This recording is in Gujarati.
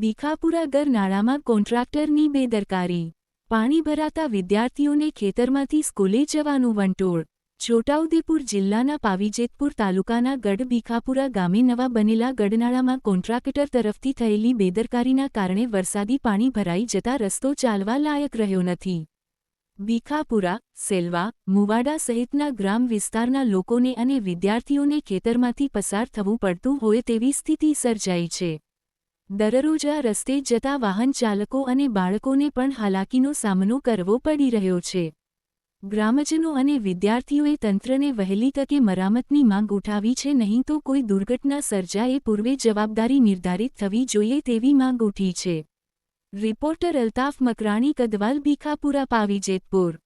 ભીખાપુરા ગરનાળામાં કોન્ટ્રાક્ટરની બેદરકારી. પાણી ભરાતા વિદ્યાર્થીઓને ખેતરમાંથી સ્કૂલે જવાનું વંટોળ. છોટાઉદેપુર જિલ્લાના પાવીજેતપુર તાલુકાના ગઢ ભીખાપુરા ગામે નવા બનેલા ગઢનાળામાં કોન્ટ્રાક્ટર તરફથી થયેલી બેદરકારીના કારણે વરસાદી પાણી ભરાઈ જતા રસ્તો ચાલવા લાયક રહ્યો નથી. ભીખાપુરા, સેલવા, મુવાડા સહિતના ગ્રામ વિસ્તારના લોકોને અને વિદ્યાર્થીઓને ખેતરમાંથી પસાર થવું પડતું હોય તેવી સ્થિતિ સર્જાઈ છે. દરરોજ આ રસ્તે જતા વાહન ચાલકો અને બાળકોને પણ હાલાકીનો સામનો કરવો પડી રહ્યો છે. ગ્રામજનો અને વિદ્યાર્થીઓએ તંત્રને વહેલી તકે મરામતની માંગ ઉઠાવી છે, નહીં તો કોઈ દુર્ઘટના સર્જાએ પૂર્વે જવાબદારી નિર્ધારિત થવી જોઈએ તેવી માંગ ઉઠી છે. રિપોર્ટર અલ્તાફ મકરાણી કદવાલ ભીખાપુરા પાવી જેતપુર.